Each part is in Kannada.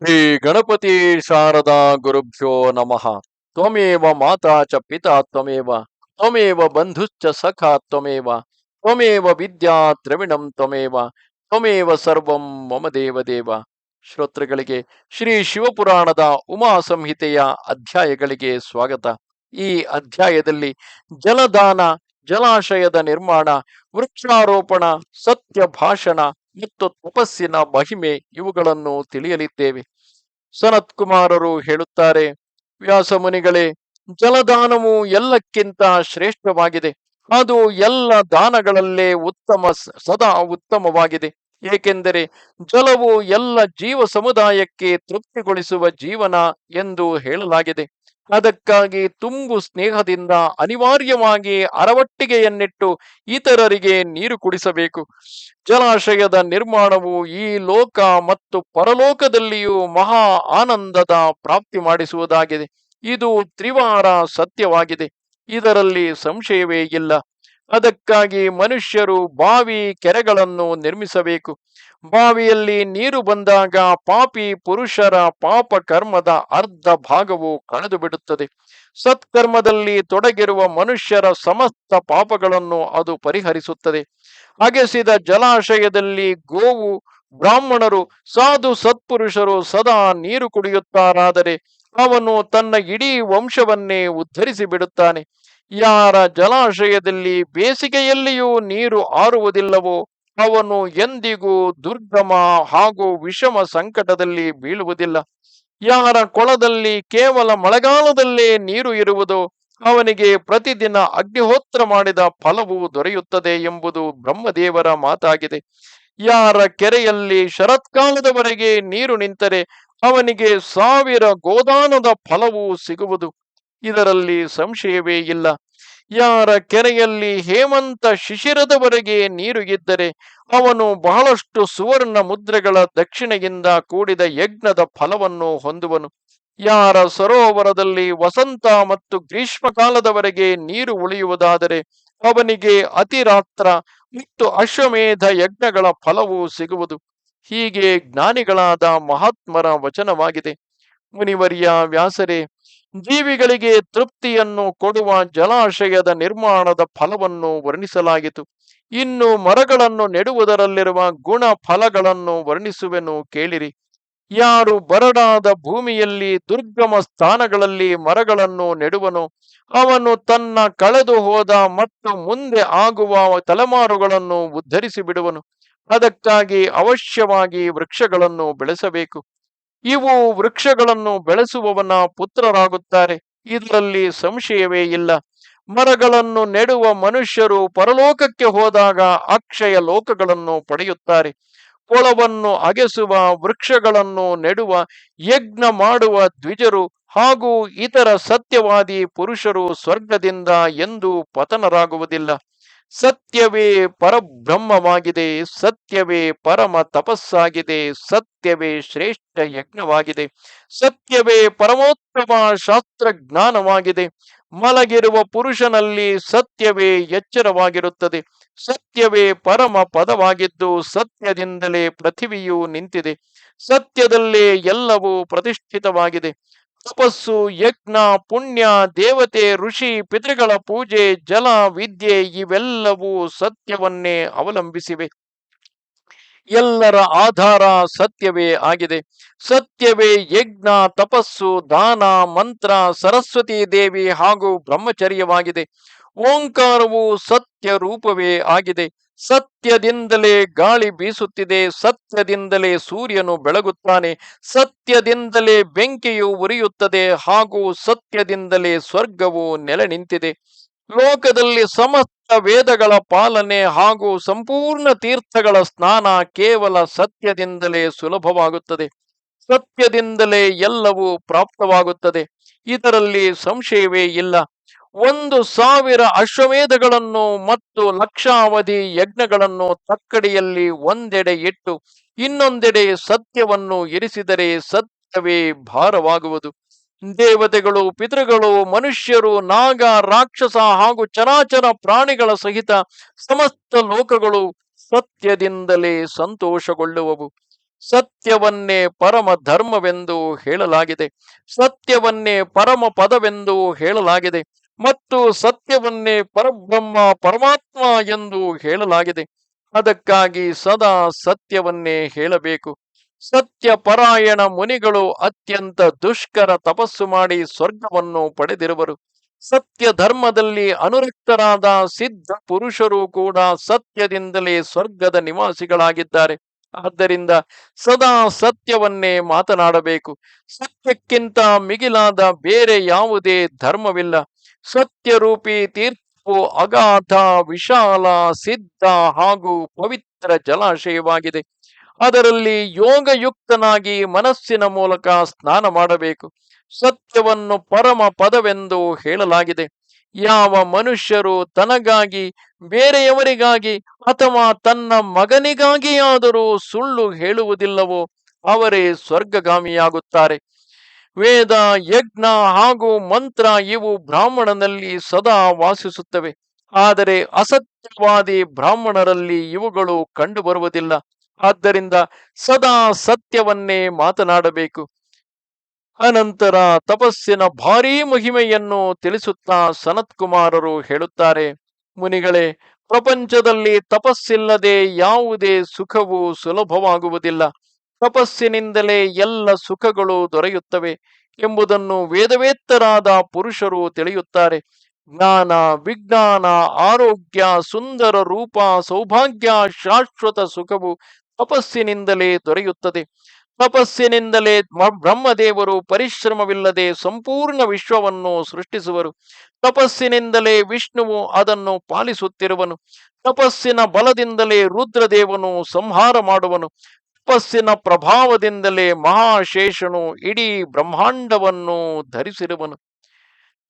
ಶ್ರೀ ಗಣಪತಿ ಶಾರದಾ ಗುರುಭ್ಯೋ ನಮಃ. ತ್ವಮೇವ ಮಾತಾ ಚ ಪಿತಾ ತ್ವಮೇವ ತ್ವಮೇವ ಬಂಧುಶ್ಚ ಸಖಾ ತ್ವಮೇವ ತ್ವಮೇವ ವಿದ್ಯಾ ದ್ರವಿಣಂ ತ್ವಮೇವ ತ್ವಮೇವ ಸರ್ವಂ ಮಮ ದೇವದೇವ ಶ್ರೋತೃಗಳಿಗೆ ಶ್ರೀ ಶಿವಪುರಾಣದ ಉಮಾ ಸಂಹಿತೆಯ ಅಧ್ಯಾಯಗಳಿಗೆ ಸ್ವಾಗತ. ಈ ಅಧ್ಯಾಯದಲ್ಲಿ ಜಲದಾನ, ಜಲಾಶಯದ ನಿರ್ಮಾಣ, ವೃಕ್ಷಾರೋಪಣ ಸತ್ಯ ಭಾಷಣ ಮತ್ತು ತಪಸ್ಸಿನ ಮಹಿಮೆ ಇವುಗಳನ್ನು ತಿಳಿಯಲಿದ್ದೇವೆ. ಸನತ್ ಕುಮಾರರು ಹೇಳುತ್ತಾರೆ, ವ್ಯಾಸ ಮುನಿಗಳೇ, ಜಲದಾನವು ಎಲ್ಲಕ್ಕಿಂತ ಶ್ರೇಷ್ಠವಾಗಿದೆ. ಅದು ಎಲ್ಲ ದಾನಗಳಲ್ಲೇ ಉತ್ತಮ ಸದಾ ಉತ್ತಮವಾಗಿದೆ. ಏಕೆಂದರೆ ಜಲವು ಎಲ್ಲ ಜೀವ ಸಮುದಾಯಕ್ಕೆ ತೃಪ್ತಿಗೊಳಿಸುವ ಜೀವನ ಎಂದು ಹೇಳಲಾಗಿದೆ. ಅದಕ್ಕಾಗಿ ತುಂಬು ಸ್ನೇಹದಿಂದ ಅನಿವಾರ್ಯವಾಗಿ ಅರವಟ್ಟಿಗೆಯನ್ನಿಟ್ಟು ಇತರರಿಗೆ ನೀರು ಕುಡಿಸಬೇಕು. ಜಲಾಶಯದ ನಿರ್ಮಾಣವು ಈ ಲೋಕ ಮತ್ತು ಪರಲೋಕದಲ್ಲಿಯೂ ಮಹಾ ಆನಂದದ ಪ್ರಾಪ್ತಿ ಮಾಡಿಸುವುದಾಗಿದೆ. ಇದು ತ್ರಿವಾರ ಸತ್ಯವಾಗಿದೆ. ಇದರಲ್ಲಿ ಸಂಶಯವೇ ಇಲ್ಲ. ಅದಕ್ಕಾಗಿ ಮನುಷ್ಯರು ಬಾವಿ ಕೆರೆಗಳನ್ನು ನಿರ್ಮಿಸಬೇಕು. ಬಾವಿಯಲ್ಲಿ ನೀರು ಬಂದಾಗ ಪಾಪಿ ಪುರುಷರ ಪಾಪ ಕರ್ಮದ ಅರ್ಧ ಭಾಗವು ಕಳೆದು ಬಿಡುತ್ತದೆ. ಸತ್ಕರ್ಮದಲ್ಲಿ ತೊಡಗಿರುವ ಮನುಷ್ಯರ ಸಮಸ್ತ ಪಾಪಗಳನ್ನು ಅದು ಪರಿಹರಿಸುತ್ತದೆ. ಅಗೆಸಿದ ಜಲಾಶಯದಲ್ಲಿ ಗೋವು ಬ್ರಾಹ್ಮಣರು, ಸಾಧು ಸತ್ಪುರುಷರು ಸದಾ ನೀರು ಕುಡಿಯುತ್ತಾರಾದರೆ ಅವನು ತನ್ನ ಇಡೀ ವಂಶವನ್ನೇ ಉದ್ಧರಿಸಿ ಬಿಡುತ್ತಾನೆ. ಯಾರ ಜಲಾಶಯದಲ್ಲಿ ಬೇಸಿಗೆಯಲ್ಲಿಯೂ ನೀರು ಆರುವುದಿಲ್ಲವೋ, ಅವನು ಎಂದಿಗೂ ದುರ್ಗಮ ಹಾಗೂ ವಿಷಮ ಸಂಕಟದಲ್ಲಿ ಬೀಳುವುದಿಲ್ಲ. ಯಾರ ಕೊಳದಲ್ಲಿ ಕೇವಲ ಮಳೆಗಾಲದಲ್ಲೇ ನೀರು ಇರುವುದು, ಅವನಿಗೆ ಪ್ರತಿದಿನ ಅಗ್ನಿಹೋತ್ರ ಮಾಡಿದ ಫಲವು ದೊರೆಯುತ್ತದೆ ಎಂಬುದು ಬ್ರಹ್ಮದೇವರ ಮಾತಾಗಿದೆ. ಯಾರ ಕೆರೆಯಲ್ಲಿ ಶರತ್ಕಾಲದವರೆಗೆ ನೀರು ನಿಂತರೆ ಅವನಿಗೆ ಸಾವಿರ ಗೋದಾನದ ಫಲವು ಸಿಗುವುದು. ಇದರಲ್ಲಿ ಸಂಶಯವೇ ಇಲ್ಲ. ಯಾರ ಕೆರೆಯಲ್ಲಿ ಹೇಮಂತ ಶಿಶಿರದವರೆಗೆ ನೀರು ಇದ್ದರೆ ಅವನು ಬಹಳಷ್ಟು ಸುವರ್ಣ ಮುದ್ರೆಗಳ ದಕ್ಷಿಣೆಯಿಂದ ಕೂಡಿದ ಯಜ್ಞದ ಫಲವನ್ನು ಹೊಂದುವನು. ಯಾರ ಸರೋವರದಲ್ಲಿ ವಸಂತ ಮತ್ತು ಗ್ರೀಷ್ಮಕಾಲದವರೆಗೆ ನೀರು ಉಳಿಯುವುದಾದರೆ ಅವನಿಗೆ ಅತಿರಾತ್ರ ಮತ್ತು ಅಶ್ವಮೇಧ ಯಜ್ಞಗಳ ಫಲವು ಸಿಗುವುದು. ಹೀಗೆ ಜ್ಞಾನಿಗಳಾದ ಮಹಾತ್ಮರ ವಚನವಾಗಿದೆ. ಮುನಿವರ್ಯ ವ್ಯಾಸರೇ, ಜೀವಿಗಳಿಗೆ ತೃಪ್ತಿಯನ್ನು ಕೊಡುವ ಜಲಾಶಯದ ನಿರ್ಮಾಣದ ಫಲವನ್ನು ವರ್ಣಿಸಲಾಗಿತು ಇನ್ನು ಮರಗಳನ್ನು ನೆಡುವುದರಲ್ಲಿರುವ ಗುಣ ಫಲಗಳನ್ನು ವರ್ಣಿಸುವೆನು ಕೇಳಿರಿ. ಯಾರು ಬರಡಾದ ಭೂಮಿಯಲ್ಲಿ ದುರ್ಗಮ ಸ್ಥಾನಗಳಲ್ಲಿ ಮರಗಳನ್ನು ನೆಡುವನು, ಅವನು ತನ್ನ ಕಳೆದು ಹೋದ ಮತ್ತು ಮುಂದೆ ಆಗುವ ತಲೆಮಾರುಗಳನ್ನು ಉದ್ಧರಿಸಿ ಬಿಡುವನು ಅದಕ್ಕಾಗಿ ಅವಶ್ಯವಾಗಿ ವೃಕ್ಷಗಳನ್ನು ಬೆಳೆಸಬೇಕು. ಇವು ವೃಕ್ಷಗಳನ್ನು ಬೆಳೆಸುವವನ ಪುತ್ರರಾಗುತ್ತಾರೆ. ಇದರಲ್ಲಿ ಸಂಶಯವೇ ಇಲ್ಲ. ಮರಗಳನ್ನು ನೆಡುವ ಮನುಷ್ಯರು ಪರಲೋಕಕ್ಕೆ ಹೋದಾಗ ಅಕ್ಷಯ ಲೋಕಗಳನ್ನು ಪಡೆಯುತ್ತಾರೆ. ಕೊಳವನ್ನು ಅಗೆಸುವ, ವೃಕ್ಷಗಳನ್ನು ನೆಡುವ, ಯಜ್ಞ ಮಾಡುವ ದ್ವಿಜರು ಹಾಗೂ ಇತರ ಸತ್ಯವಾದಿ ಪುರುಷರು ಸ್ವರ್ಗದಿಂದ ಎಂದೂ ಪತನರಾಗುವುದಿಲ್ಲ. ಸತ್ಯವೇ ಪರಬ್ರಹ್ಮವಾಗಿದೆ, ಸತ್ಯವೇ ಪರಮ ತಪಸ್ಸಾಗಿದೆ, ಸತ್ಯವೇ ಶ್ರೇಷ್ಠ ಯಜ್ಞವಾಗಿದೆ, ಸತ್ಯವೇ ಪರಮೋತ್ತಮ ಶಾಸ್ತ್ರ ಜ್ಞಾನವಾಗಿದೆ ಮಲಗಿರುವ ಪುರುಷನಲ್ಲಿ ಸತ್ಯವೇ ಎಚ್ಚರವಾಗಿರುತ್ತದೆ, ಸತ್ಯವೇ ಪರಮ ಪದವಾಗಿದ್ದು ಸತ್ಯದಿಂದಲೇ ಪೃಥಿವಿಯು ನಿಂತಿದೆ, ಸತ್ಯದಲ್ಲೇ ಎಲ್ಲವೂ ಪ್ರತಿಷ್ಠಿತವಾಗಿದೆ. ತಪಸ್ಸು, ಯಜ್ಞ, ಪುಣ್ಯ, ದೇವತೆ, ಋಷಿ, ಪಿತೃಗಳ ಪೂಜೆ, ಜಲ, ವಿದ್ಯೆ ಇವೆಲ್ಲವೂ ಸತ್ಯವನ್ನೇ ಅವಲಂಬಿಸಿವೆ. ಎಲ್ಲರ ಆಧಾರ ಸತ್ಯವೇ ಆಗಿದೆ. ಸತ್ಯವೇ ಯಜ್ಞ, ತಪಸ್ಸು, ದಾನ, ಮಂತ್ರ, ಸರಸ್ವತಿ ದೇವಿ ಹಾಗೂ ಬ್ರಹ್ಮಚರ್ಯವಾಗಿದೆ. ಓಂಕಾರವು ಸತ್ಯ ರೂಪವೇ ಆಗಿದೆ. ಸತ್ಯದಿಂದಲೇ ಗಾಳಿ ಬೀಸುತ್ತಿದೆ, ಸತ್ಯದಿಂದಲೇ ಸೂರ್ಯನು ಬೆಳಗುತ್ತಾನೆ, ಸತ್ಯದಿಂದಲೇ ಬೆಂಕಿಯು ಉರಿಯುತ್ತದೆ ಹಾಗೂ ಸತ್ಯದಿಂದಲೇ ಸ್ವರ್ಗವು ನೆಲೆ ನಿಂತಿದೆ. ಲೋಕದಲ್ಲಿ ಸಮಸ್ತ ವೇದಗಳ ಪಾಲನೆ ಹಾಗೂ ಸಂಪೂರ್ಣ ತೀರ್ಥಗಳ ಸ್ನಾನ ಕೇವಲ ಸತ್ಯದಿಂದಲೇ ಸುಲಭವಾಗುತ್ತದೆ. ಸತ್ಯದಿಂದಲೇ ಎಲ್ಲವೂ ಪ್ರಾಪ್ತವಾಗುತ್ತದೆ. ಇದರಲ್ಲಿ ಸಂಶಯವೇ ಇಲ್ಲ. ಒಂದು ಸಾವಿರ ಅಶ್ವಮೇಧಗಳನ್ನು ಮತ್ತು ಲಕ್ಷಾವಧಿ ಯಜ್ಞಗಳನ್ನು ತಕ್ಕಡಿಯಲ್ಲಿ ಒಂದೆಡೆ ಇಟ್ಟು ಇನ್ನೊಂದೆಡೆ ಸತ್ಯವನ್ನು ಇರಿಸಿದರೆ ಸತ್ಯವೇ ಭಾರವಾಗುವುದು. ದೇವತೆಗಳು, ಪಿತೃಗಳು, ಮನುಷ್ಯರು, ನಾಗ, ರಾಕ್ಷಸ ಹಾಗೂ ಚರಾಚರ ಪ್ರಾಣಿಗಳ ಸಹಿತ ಸಮಸ್ತ ಲೋಕಗಳು ಸತ್ಯದಿಂದಲೇ ಸಂತೋಷಗೊಳ್ಳುವವು. ಸತ್ಯವನ್ನೇ ಪರಮ ಧರ್ಮವೆಂದು ಹೇಳಲಾಗಿದೆ. ಸತ್ಯವನ್ನೇ ಪರಮ ಪದವೆಂದು ಹೇಳಲಾಗಿದೆ. ಮತ್ತು ಸತ್ಯವನ್ನೇ ಪರಬ್ರಹ್ಮ, ಪರಮಾತ್ಮ ಎಂದು ಹೇಳಲಾಗಿದೆ. ಅದಕ್ಕಾಗಿ ಸದಾ ಸತ್ಯವನ್ನೇ ಹೇಳಬೇಕು. ಸತ್ಯ ಪರಾಯಣ ಮುನಿಗಳು ಅತ್ಯಂತ ದುಷ್ಕರ ತಪಸ್ಸು ಮಾಡಿ ಸ್ವರ್ಗವನ್ನು ಪಡೆದಿರುವರು. ಸತ್ಯ ಧರ್ಮದಲ್ಲಿ ಅನುರಕ್ತರಾದ ಸಿದ್ಧ ಪುರುಷರು ಕೂಡ ಸತ್ಯದಿಂದಲೇ ಸ್ವರ್ಗದ ನಿವಾಸಿಗಳಾಗಿದ್ದಾರೆ. ಆದ್ದರಿಂದ ಸದಾ ಸತ್ಯವನ್ನೇ ಮಾತನಾಡಬೇಕು. ಸತ್ಯಕ್ಕಿಂತ ಮಿಗಿಲಾದ ಬೇರೆ ಯಾವುದೇ ಧರ್ಮವಿಲ್ಲ. ಸತ್ಯರೂಪಿ ತೀರ್ಥವು ಅಗಾಧ, ವಿಶಾಲ, ಸಿದ್ಧ ಹಾಗೂ ಪವಿತ್ರ ಜಲಾಶಯವಾಗಿದೆ. ಅದರಲ್ಲಿ ಯೋಗಯುಕ್ತನಾಗಿ ಮನಸ್ಸಿನ ಮೂಲಕ ಸ್ನಾನ ಮಾಡಬೇಕು. ಸತ್ಯವನ್ನು ಪರಮ ಪದವೆಂದು ಹೇಳಲಾಗಿದೆ. ಯಾವ ಮನುಷ್ಯರು ತನಗಾಗಿ, ಬೇರೆಯವರಿಗಾಗಿ ಅಥವಾ ತನ್ನ ಮಗನಿಗಾಗಿಯಾದರೂ ಸುಳ್ಳು ಹೇಳುವುದಿಲ್ಲವೋ, ಅವರೇ ಸ್ವರ್ಗಗಾಮಿಯಾಗುತ್ತಾರೆ. ವೇದ, ಯಜ್ಞ ಹಾಗೂ ಮಂತ್ರ ಇವು ಬ್ರಾಹ್ಮಣನಲ್ಲಿ ಸದಾ ವಾಸಿಸುತ್ತವೆ. ಆದರೆ ಅಸತ್ಯವಾದಿ ಬ್ರಾಹ್ಮಣರಲ್ಲಿ ಇವುಗಳು ಕಂಡುಬರುವುದಿಲ್ಲ. ಆದ್ದರಿಂದ ಸದಾ ಸತ್ಯವನ್ನೇ ಮಾತನಾಡಬೇಕು. ಅನಂತರ ತಪಸ್ಸಿನ ಭಾರೀ ಮಹಿಮೆಯನ್ನು ತಿಳಿಸುತ್ತಾ ಸನತ್ಕುಮಾರರು ಹೇಳುತ್ತಾರೆ, ಮುನಿಗಳೇ, ಪ್ರಪಂಚದಲ್ಲಿ ತಪಸ್ಸಿಲ್ಲದೆ ಯಾವುದೇ ಸುಖವು ಸುಲಭವಾಗುವುದಿಲ್ಲ. ತಪಸ್ಸಿನಿಂದಲೇ ಎಲ್ಲ ಸುಖಗಳು ದೊರೆಯುತ್ತವೆ ಎಂಬುದನ್ನು ವೇದವೇತ್ತರಾದ ಪುರುಷರು ತಿಳಿಯುತ್ತಾರೆ. ಜ್ಞಾನ, ವಿಜ್ಞಾನ, ಆರೋಗ್ಯ, ಸುಂದರ ರೂಪ, ಸೌಭಾಗ್ಯ, ಶಾಶ್ವತ ಸುಖವು ತಪಸ್ಸಿನಿಂದಲೇ ದೊರೆಯುತ್ತದೆ. ತಪಸ್ಸಿನಿಂದಲೇ ಬ್ರಹ್ಮದೇವರು ಪರಿಶ್ರಮವಿಲ್ಲದೆ ಸಂಪೂರ್ಣ ವಿಶ್ವವನ್ನು ಸೃಷ್ಟಿಸುವರು. ತಪಸ್ಸಿನಿಂದಲೇ ವಿಷ್ಣುವು ಅದನ್ನು ಪಾಲಿಸುತ್ತಿರುವನು. ತಪಸ್ಸಿನ ಬಲದಿಂದಲೇ ರುದ್ರದೇವನು ಸಂಹಾರ ಮಾಡುವನು. ತಪಸ್ಸಿನ ಪ್ರಭಾವದಿಂದಲೇ ಮಹಾಶೇಷನು ಇಡೀ ಬ್ರಹ್ಮಾಂಡವನ್ನು ಧರಿಸಿರುವನು.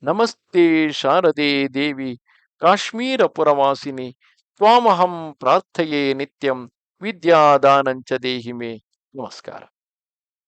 ನಮಸ್ತೆ ಶಾರದೆ ದೇವಿ, ಕಾಶ್ಮೀರ ಪುರವಾಸಿನಿ, ತ್ವಾಮಹಂ ಪ್ರಾರ್ಥೆಯೇ ನಿತ್ಯಂ, ವಿದ್ಯಾದಾನಂಚ ದೇಹಿಮೆ. ನಮಸ್ಕಾರ.